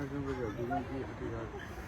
他是不是人民币？这个。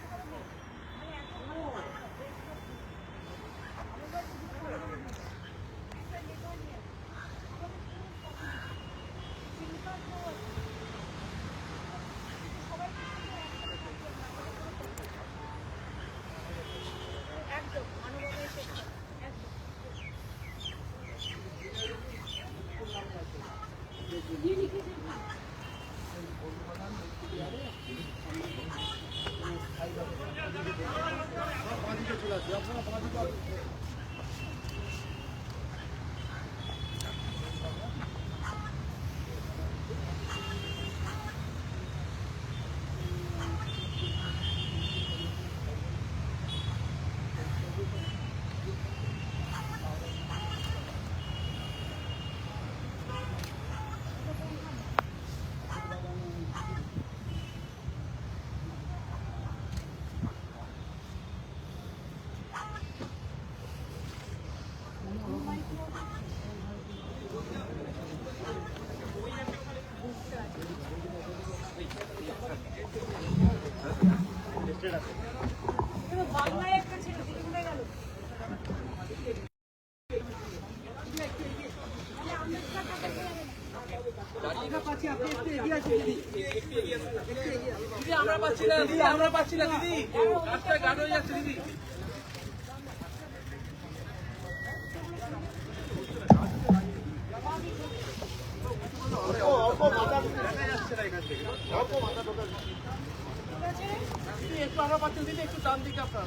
পাচ্ছি না দিদি রাস্তায় গান হয়ে যাচ্ছে দিদি। একটু আমরা পাচ্ছি না, দিদি একটু ডান দিকে আপনার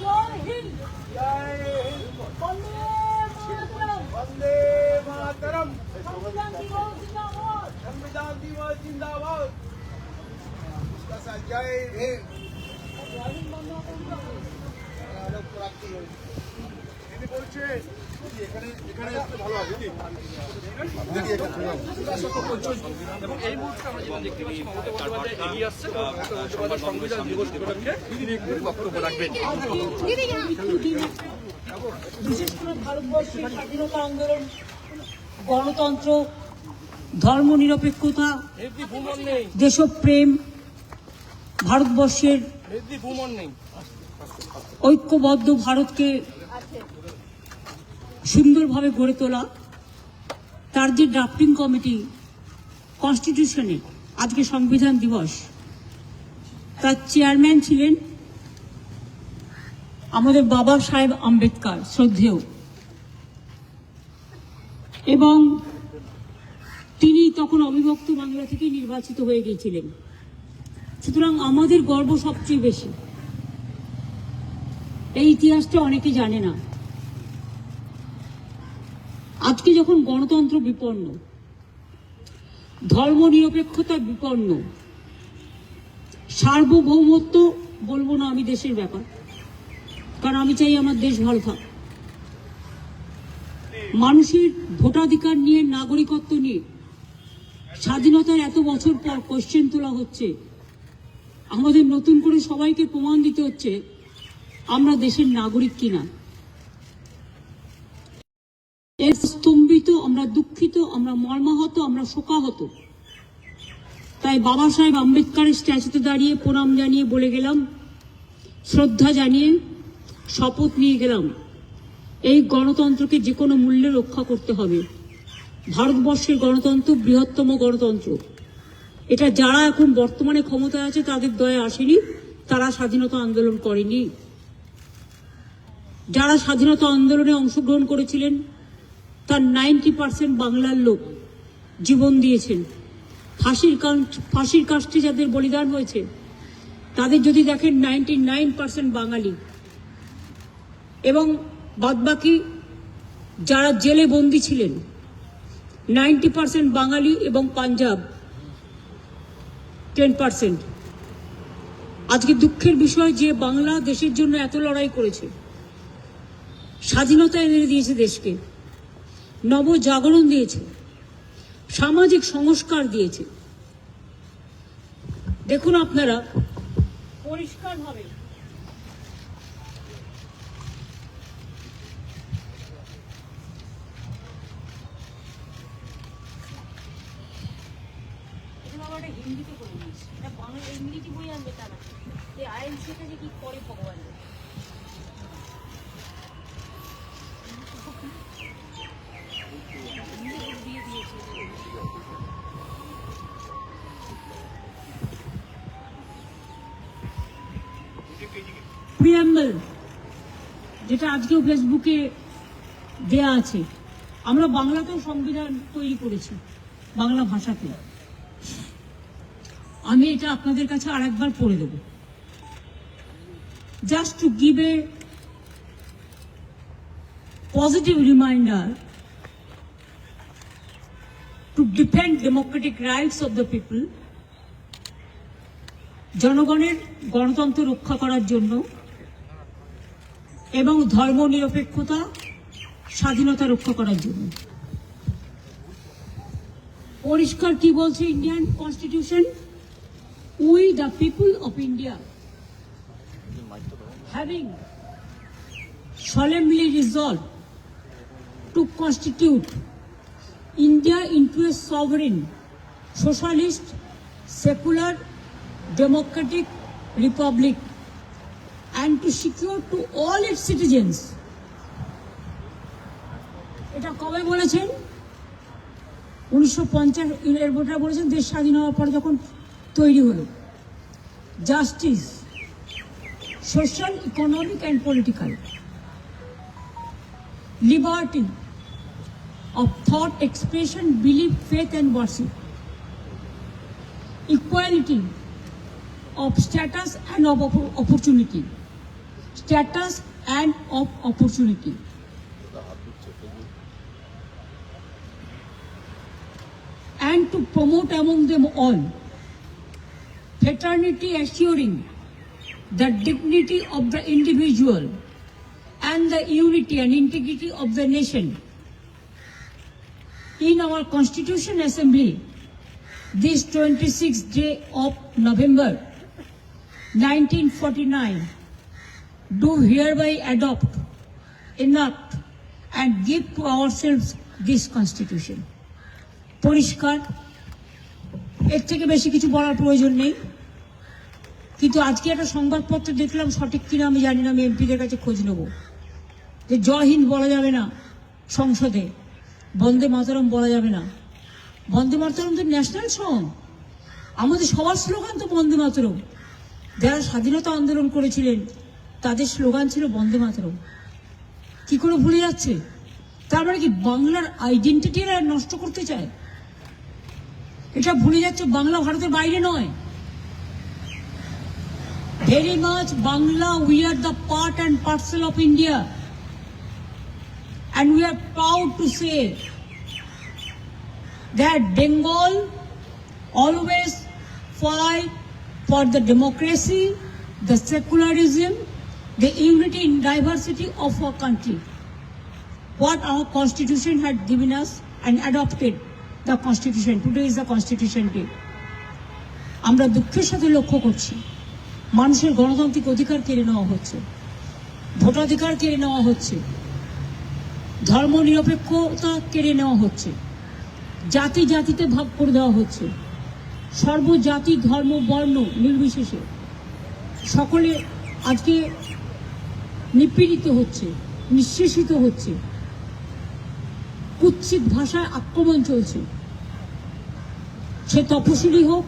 জয় হিন্দ বন্দে মাতরম বন্দে মাতরম সংবিধান দিবস জিন্দাবাদ সংবিধান দিবস জিন্দাবাদ জয় হিন্দ জয় হিন্দ বন্দে মাতরম দিদি বলছে এবং এই মুহূর্তে আমরা যেটা দেখতে পাচ্ছি মমতা বন্দ্যোপাধ্যায় এগিয়ে আসছে এবং মমতা বন্দ্যোপাধ্যায় সংবিধান দিবস উপলক্ষে তিনি একটু বক্তব্য রাখবেন। বিশেষ করে ভারতবর্ষের স্বাধীনতা আন্দোলন গণতন্ত্র ধর্মনিরপেক্ষতা দেশপ্রেম ভারতবর্ষের ঐক্যবদ্ধ ভারতকে সুন্দরভাবে গড়ে তোলা তার যে ড্রাফটিং কমিটি কনস্টিটিউশনে আজকে সংবিধান দিবস তার চেয়ারম্যান ছিলেন আমাদের বাবা সাহেব আম্বেদকর, শ্রদ্ধেয়। এবং তিনি তখন অবিভক্ত বাংলা থেকে নির্বাচিত হয়ে গিয়েছিলেন। সুতরাং আমাদের গর্ব সবচেয়ে বেশি। এই ইতিহাসটা অনেকে জানে না। আজকে যখন গণতন্ত্র বিপন্ন ধর্ম নিরপেক্ষতা বিপন্ন সার্বভৌমত্ব বলব না আমি দেশের ব্যাপার। কারণ আমি চাই আমার দেশ ভালো থাক। মানুষের ভোটাধিকার নিয়ে, নাগরিকত্ব নিয়ে স্বাধীনতার এত বছর পর কোশ্চেন তোলা হচ্ছে। আমাদের নতুন করে সবাইকে প্রমাণ দিতে হচ্ছে আমরা দেশের নাগরিক কিনা। এর স্তম্ভিত, আমরা দুঃখিত, আমরা মর্মাহত, আমরা শোকাহত। তাই বাবা সাহেব আম্বেদকরের স্ট্যাচুতে দাঁড়িয়ে প্রণাম জানিয়ে বলে গেলাম, শ্রদ্ধা জানিয়ে শপথ নিয়ে গেলাম। এই গণতন্ত্রকে যে কোনো মূল্যে রক্ষা করতে হবে। ভারতবর্ষের গণতন্ত্র বৃহত্তম গণতন্ত্র। এটা যারা এখন বর্তমানে ক্ষমতায় আছে, তাদের দয়ে আসেনি, তারা স্বাধীনতা আন্দোলন করেনি। যারা স্বাধীনতা আন্দোলনে অংশগ্রহণ করেছিলেন, তার নাইনটি পার্সেন্ট বাংলার লোক জীবন দিয়েছেন। ফাঁসির ফাঁসির কাষ্ঠে যাদের বলিদান হয়েছে তাদের যদি দেখেন নাইনটি নাইন পার্সেন্ট বাঙালি। এবং বাদবাকি যারা জেলে বন্দি ছিলেন নাইনটি পার্সেন্ট বাঙালি এবং পাঞ্জাব টেন পার্সেন্ট আজকে দুঃখের বিষয় যে বাংলা দেশের জন্য এত লড়াই করেছে। স্বাধীনতা এনে দিয়েছে দেশকে, নবজাগরণ দিয়েছে। সামাজিক সংস্কার দিয়েছে। দেখুন আপনারা। পরিষ্কার হবে হিন্দিতে করে দিয়েছে এটা বাংলা ইংরেজি বই আনবে তারা। এই আইন সেটা যে কি করে ভগবান প্রিয়াম্বল যেটা আজকেও ফেসবুকে দেয়া আছে, আমরা বাংলাতেও সংবিধান তৈরি করেছি, বাংলা ভাষাতে। আমি এটা আপনাদের কাছে আরেকবার পড়ে দেব। Just to give a positive reminder to defend democratic rights of the people জনগণের গণতন্ত্র রক্ষা করার জন্য এবং ধর্মনিরপেক্ষতা স্বাধীনতা রক্ষা করার জন্য। পরিষ্কার কি বলছে Indian constitution we the people of India having solemnly resolved to constitute India into a sovereign, socialist, secular, democratic republic and to secure to all its citizens এটা কবে বলেছেন উনিশশো পঞ্চাশ এর ভোটার বলেছেন দেশ স্বাধীন হওয়ার পরে যখন তৈরি হলো justice social economic and political liberty of thought expression, belief, faith, and worship, equality of status and of opportunity, status and of opportunity. And to promote among them all fraternity assuring the dignity of the individual and the unity and integrity of the nation. In our Constitution Assembly, this 26th day of November 1949, do hereby adopt, enact, and give to ourselves this Constitution. পরিষ্কার। এর থেকে বেশি কিছু বলার প্রয়োজন নেই। কিন্তু আজকে একটা সংবাদপত্র দেখলাম সঠিক কিনা আমি জানি না আমি এমপিদের কাছে খোঁজ নেব। যে জয় হিন্দ বলা যাবে না সংসদে বন্দে মাতরম বলা যাবে না। বন্দে মাতরম তো ন্যাশনাল সং। আমাদের সবার স্লোগান তো বন্দে মাতরম। যারা স্বাধীনতা আন্দোলন করেছিলেন, তাদের স্লোগান ছিল বন্দে মাতরম। কি করে ভুলে যাচ্ছে? তার মানে কি বাংলার আইডেন্টিটি নষ্ট করতে চায়? এটা ভুলে যাচ্ছে বাংলা ভারতের বাইরে নয়। Very much Bangla, we are the part and parcel of India. And we are proud to say that Bengal always fight for the democracy, the secularism, the unity in diversity of our country. What our constitution had given us and adopted the constitution. Today is the constitution day. আমরা দুঃখের সাথে লক্ষ্য করছি মানুষের গণতান্ত্রিক অধিকার কেড়ে নেওয়া হচ্ছে ভোটাধিকার কেড়ে নেওয়া হচ্ছে ধর্ম নিরপেক্ষতা কেড়ে নেওয়া হচ্ছে জাতি জাতিতে ভাগ করে দেওয়া হচ্ছে সর্বজাতি ধর্ম বর্ণ নির্বিশেষে সকলে আজকে নিপীড়িত হচ্ছে, নিঃশেষিত হচ্ছে। কুৎসিত ভাষায় আক্রমণ চলছে। সে তপশিলি হোক,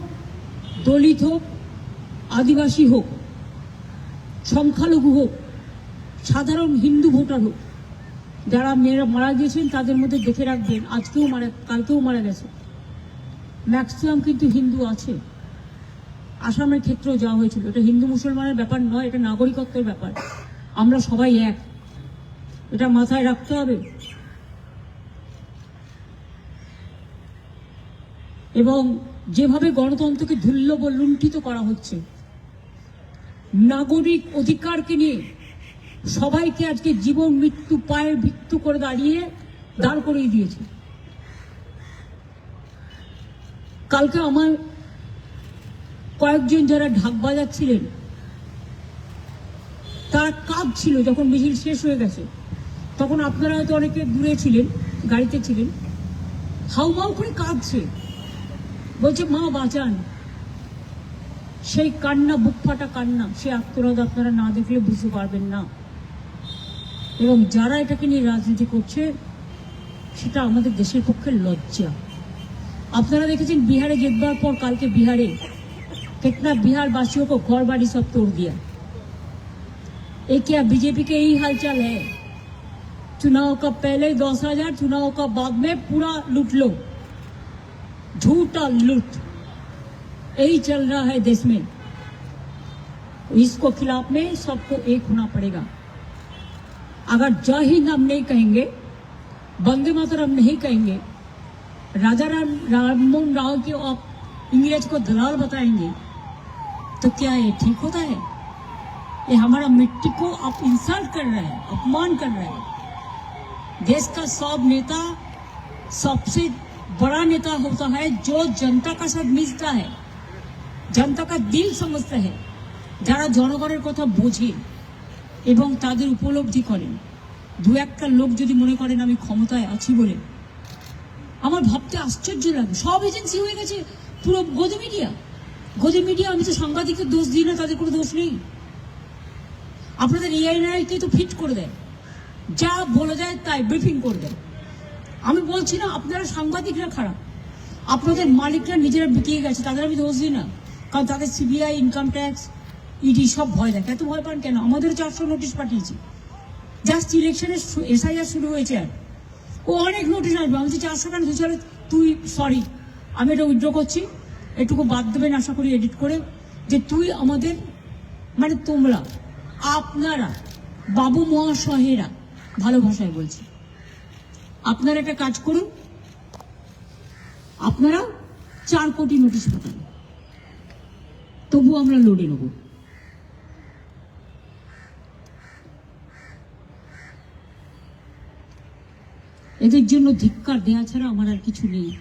দলিত হোক, আদিবাসী হোক, সংখ্যালঘু হোক, সাধারণ হিন্দু ভোটার হোক, যারা মেয়েরা মারা গিয়েছেন তাদের মধ্যে দেখে রাখবেন, আজকেও মারা, কালকেও মারা গেছে। ম্যাক্সিমাম কিন্তু হিন্দু আছে। আসামের ক্ষেত্রেও যাওয়া হয়েছিল। এটা হিন্দু মুসলমানের ব্যাপার নয়, এটা নাগরিকত্বের ব্যাপার। আমরা সবাই এক। এটা মাথায় রাখতে হবে। এবং যেভাবে গণতন্ত্রকে ধুল্য লুণ্ঠিত করা হচ্ছে, নাগরিক অধিকারকে নিয়ে সবাইকে আজকে জীবন মৃত্যু পায়ের মৃত্যু করে দাঁড়িয়ে দাঁড় করিয়ে দিয়েছে। কালকে আমার কয়েকজন যারা ঢাক বাজাচ্ছিলেন, তারা কাঁদছিল যখন মিছিল শেষ হয়ে গেছে। তখন আপনারা হয়তো অনেকে দূরে ছিলেন, গাড়িতে ছিলেন। হাউমাউ করে কাঁদছে। বলছে, মা, বাঁচান। সেই কান্না, বুক ফাটা কান্না, সে আত্মরাধ আপনারা না দেখলে বুঝতে পারবেন না। এবং যারা এটাকে নিয়ে রাজনীতি করছে, সেটা আমাদের দেশের পক্ষে লজ্জা। আপনারা দেখেছেন বিহারে জিতবার পর কালকে বিহারে कितना बिहार वासियों को घर बाड़ी सब तोड़ दिया ये क्या बीजेपी के यही हालचाल है चुनाव का पहले दस हजार चुनाव का बाद में पूरा लूट लो झूठा लूट यही चल रहा है देश में इसको खिलाफ में सबको एक होना पड़ेगा अगर जय हिंद हम नहीं कहेंगे वंदे मातरम नहीं कहेंगे राजा राम राममोहन राव के आप इंग्रेज को दलाल बताएंगे तो क्या ये ठीक होता है ये हमारा मिट्टी को आप इंसल्ट कर रहे हैं अपमान कर रहे हैं देश का सब नेता सबसे बड़ा नेता होता है जो जनता का साथ मिलता है जनता का दिल समझता है যারা জনগণের কথা বোঝে এবং তাদের উপলব্ধি করেন দু একটা লোক যদি মনে করেন আমি ক্ষমতায় আছি বলে আমার ভাবতে আশ্চর্য লাগে। সব এজেন্সি হয়ে গেছে, পুরো গদি মিডিয়া গদি মিডিয়া আমি তো সাংবাদিকদের দোষ দিই না, তাদের কোনো দোষ নেই। আপনাদের এআইআই কে তো ফিট করে দেয়। যা বলে যায়, তাই ব্রিফিং করে দেয়। আমি বলছি না, আপনারা সাংবাদিকরা খারাপ। আপনাদের মালিকরা নিজেরা বিকিয়ে গেছে, তাদের আমি দোষ দিই না। কারণ তাদের সিবিআই ইনকাম ট্যাক্স ইডি সব ভয় দেখে এত ভয় পান কেন? আমাদেরও চারশো নোটিশ পাঠিয়েছি। জাস্ট ইলেকশনের এসআইআর শুরু হয়েছে আর। ও অনেক নোটিশ আসবে। আমি চারশো কেন দুশো তুই সরি আমি এটা উইথড্র করছি। এটুকু বাদ দেবেন আশা করি এডিট করে যে তুই আমাদের মানে তোমরা, আপনারা, বাবু মহাশয়েরা, ভালো ভাষায় বলছি। আপনারা একটা কাজ করুন, আপনারা চার কোটি নোটিশ পাঠান। তবু আমরা লড়ে নেব। এদের জন্য ধিক্কার দেয়া ছাড়া আমার আর কিছু নেই।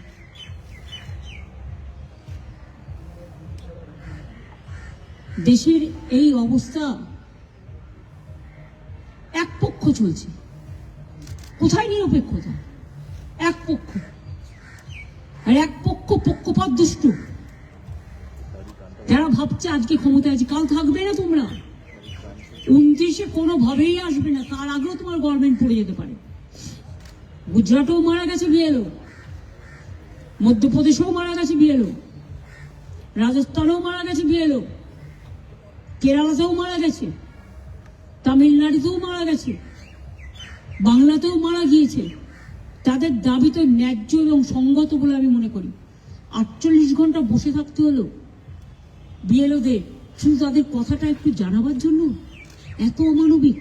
দেশের এই অবস্থা এক পক্ষ চলছে। কোথায় নিরপেক্ষতা? এক পক্ষ। আর এক পক্ষ পক্ষপাত দুষ্ট। যারা ভাবছে আজকে ক্ষমতায় আছে, কাল থাকবে না তোমরা। উনত্রিশে কোনোভাবেই আসবে না। তার আগেও তোমার গভর্নমেন্ট পড়ে যেতে পারে। গুজরাটেও মারা গেছে বিএলও। মধ্যপ্রদেশেও মারা গেছে বিএলও। রাজস্থানেও মারা গেছে বিএলও। কেরালাতেও মারা গেছে। তামিলনাড়ুতেও মারা গেছে। বাংলাতেও মারা গিয়েছে। তাদের দাবি তো ন্যায্য এবং সঙ্গত বলে আমি মনে করি। আটচল্লিশ ঘণ্টা বসে থাকতে হলো। বিএলওদের, শুধু তাদের কথাটা একটু জানাবার জন্য? এত অমানবিক।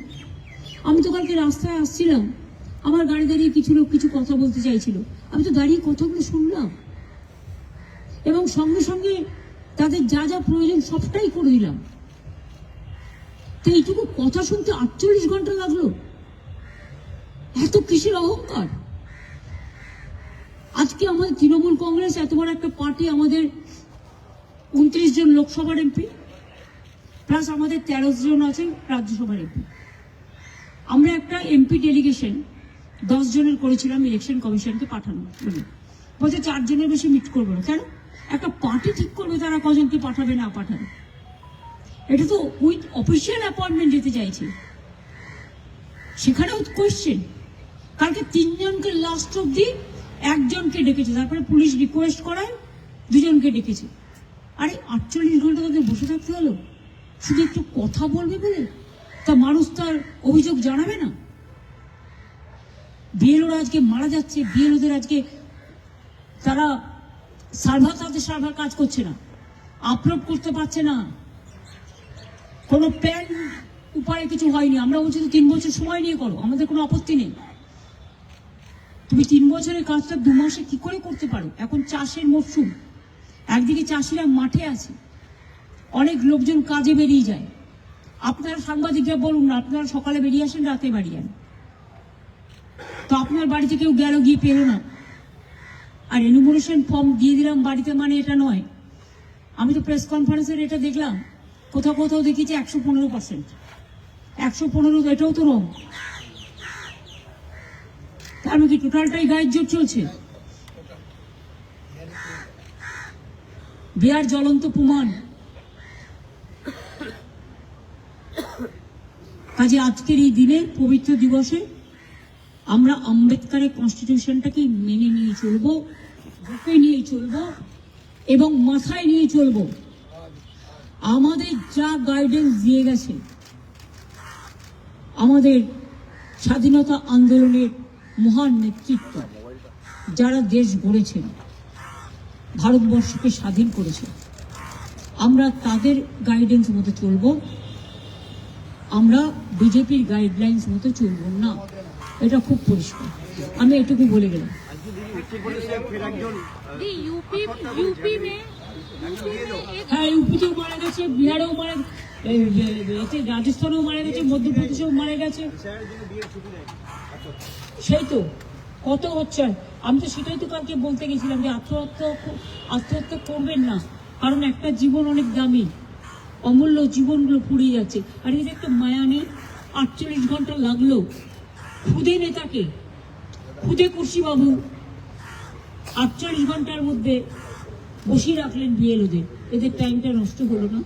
আমি তো কালকে রাস্তায় আসছিলাম। আমার গাড়ি দাঁড়িয়ে কিছু লোক কিছু কথা বলতে চাইছিল। আমি তো দাঁড়িয়ে কথাগুলো শুনলাম। এবং সঙ্গে সঙ্গে তাদের যা যা প্রয়োজন সবটাই করে দিলাম। তো এইটুকু কথা শুনতে আটচল্লিশ ঘণ্টা লাগল। এত কিসের অহংকার? আজকে আমাদের তৃণমূল কংগ্রেস এত বড় একটা পার্টি আমাদের উনত্রিশ জন লোকসভার এমপি, প্লাস আমাদের তেরো জন আছে রাজ্যসভার এমপি। আমরা একটা এমপি ডেলিগেশন দশ জনের করেছিলাম ইলেকশন কমিশনকে পাঠানো। বলে বলছে চারজনের বেশি মিট করব না। কেন? একটা পার্টি ঠিক করবে তারা কজনকে পাঠাবে, না পাঠাবে? এটা তো উইথ অফিসিয়াল অ্যাপয়েন্টমেন্ট যেতে চাইছে। সেখানেও কোয়েশ্চেন কালকে তিনজনকে লাস্ট অব্দি একজনকে ডেকেছে। তারপরে পুলিশ রিকোয়েস্ট করায়, দুজনকে ডেকেছে। আরে আটচল্লিশ ঘণ্টা তাদের বসে থাকতে হলো? শুধু একটু কথা বলবে বলে? তা মানুষ তার অভিযোগ জানাবে না। বিএলওরা আজকে মারা যাচ্ছে বিএলওদের আজকে তারা সার্ভার, তাদের সার্ভার কাজ করছে না। আপলোড করতে পারছে না। কোনো প্যান উপায়ে কিছু হয়নি। আমরা বলছি তিন বছর সময় নিয়ে করো, আমাদের কোনো আপত্তি নেই। তুমি তিন বছরের কাজটা দু মাসে কি করে করতে পারো? এখন চাষের মরশুম। একদিকে চাষিরা মাঠে আছে। অনেক লোকজন কাজে বেরিয়ে যায়। আপনারা সাংবাদিকরা বলুন না, আপনারা সকালে বেরিয়ে আসেন, রাতে বাড়ি যান। তো আপনার বাড়িতে কেউ গেল গিয়ে পেল না। আর এনুমোরেশন ফর্ম দিয়ে দিলাম বাড়িতে মানে এটা নয়। আমি তো প্রেস কনফারেন্সের এটা দেখলাম, কোথাও কোথাও দেখিয়েছি একশো পনেরো পার্সেন্ট একশো পনেরো এটাও তো রং। তার মধ্যে টোটালটাই গায়ের জোর চলছে? বিহার জ্বলন্ত প্রমাণ। কাজে আজকের এই দিনে পবিত্র দিবসে আমরা আম্বেদকারের কনস্টিটিউশনটাকে মেনে নিয়ে চলবো, বুকে নিয়ে চলবো এবং মাথায় নিয়ে চলবো। আমাদের যা গাইডেন্স দিয়ে গেছে, আমাদের স্বাধীনতা আন্দোলনের মহান নেতৃত্ব যারা দেশ গড়েছেন, ভারতবর্ষকে স্বাধীন করেছে, আমরা তাদের গাইডেন্স মতো চলব, আমরা বিজেপির গাইডলাইন্স মতো চলব না। এটা খুব পরিষ্কার। আমি এটুকু বলে গেলাম। হ্যাঁ, হ্যাঁ ইউপিতেও মারা গেছে বিহারেও মারা এতে রাজস্থানেও মারা গেছে মধ্যপ্রদেশেও মারা গেছে। সেই তো কত হচ্ছে? আমি তো সেটাই তো কালকে বলতে গেছিলাম যে আত্মহত্যা আত্মহত্যা করবেন না কারণ একটা জীবন অনেক দামি। অমূল্য জীবনগুলো পুড়িয়ে যাচ্ছে। আর এর একটা মায়া নেই আটচল্লিশ ঘণ্টা লাগল খুদে নেতাকে খুদে কুর্সি বাবু আটচল্লিশ ঘন্টার মধ্যে বসিয়ে রাখলেন বিএলওদের এদের টাইমটা নষ্ট হলো না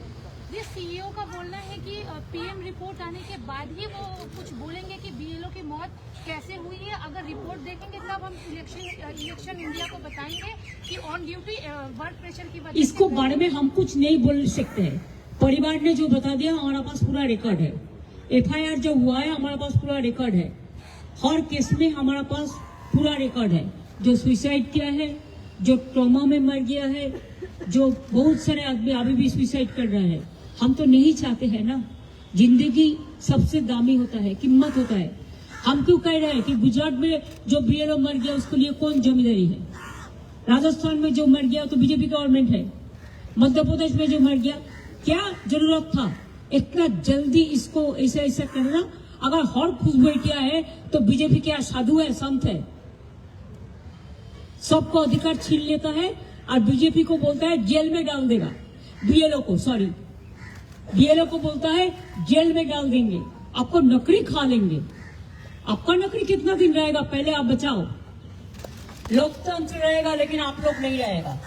ये सीईओ का बोलना है कि पीएम रिपोर्ट आने के बाद ही वो कुछ बोलेंगे कि बीएलओ की मौत कैसे हुई है अगर रिपोर्ट देखेंगे तब हम इलेक्शन इलेक्शन इंडिया को बताएंगे कि ऑन ड्यूटी वर्क प्रेशर की वजह इसको से बारे में हम कुछ नहीं बोल सकते हैं परिवार ने जो बता दिया हमारे पास पूरा रिकॉर्ड है एफआईआर जो हुआ है हमारे पास पूरा रिकॉर्ड है हर केस में हमारे पास पूरा रिकॉर्ड है। जो सुसाइड किया है, जो ट्रॉमा में मर गया है, जो बहुत सारे आदमी अभी भी सुसाइड कर रहा है। हम तो नहीं चाहते हैं ना। ज़िंदगी सबसे दामी होता है, कीमत होता है। हम क्यों कह रहे हैं कि गुजरात में जो बीएलओ मर गया, उसके लिए कौन ज़िम्मेदारी है? राजस्थान में जो मर गया तो बीजेपी गवर्नमेंट है। मध्य प्रदेश में जो मर गया, क्या ज़रूरत था? इतना जल्दी इसको ऐसा ऐसा करना अगर हर खुश बैठिया है तो बीजेपी क्या साधु है, संत है? सबको अधिकार छीन लेता है और बीजेपी को बोलता है, जेल में डाल देगा। बीएलओ को सॉरी बीएलओ को बोलता है, जेल में डाल देंगे। आपको नौकरी खा लेंगे। आपका नौकरी कितना दिन रहेगा? पहले आप बचाओ। लोकतंत्र रहेगा, लेकिन आप लोग नहीं रहेगा।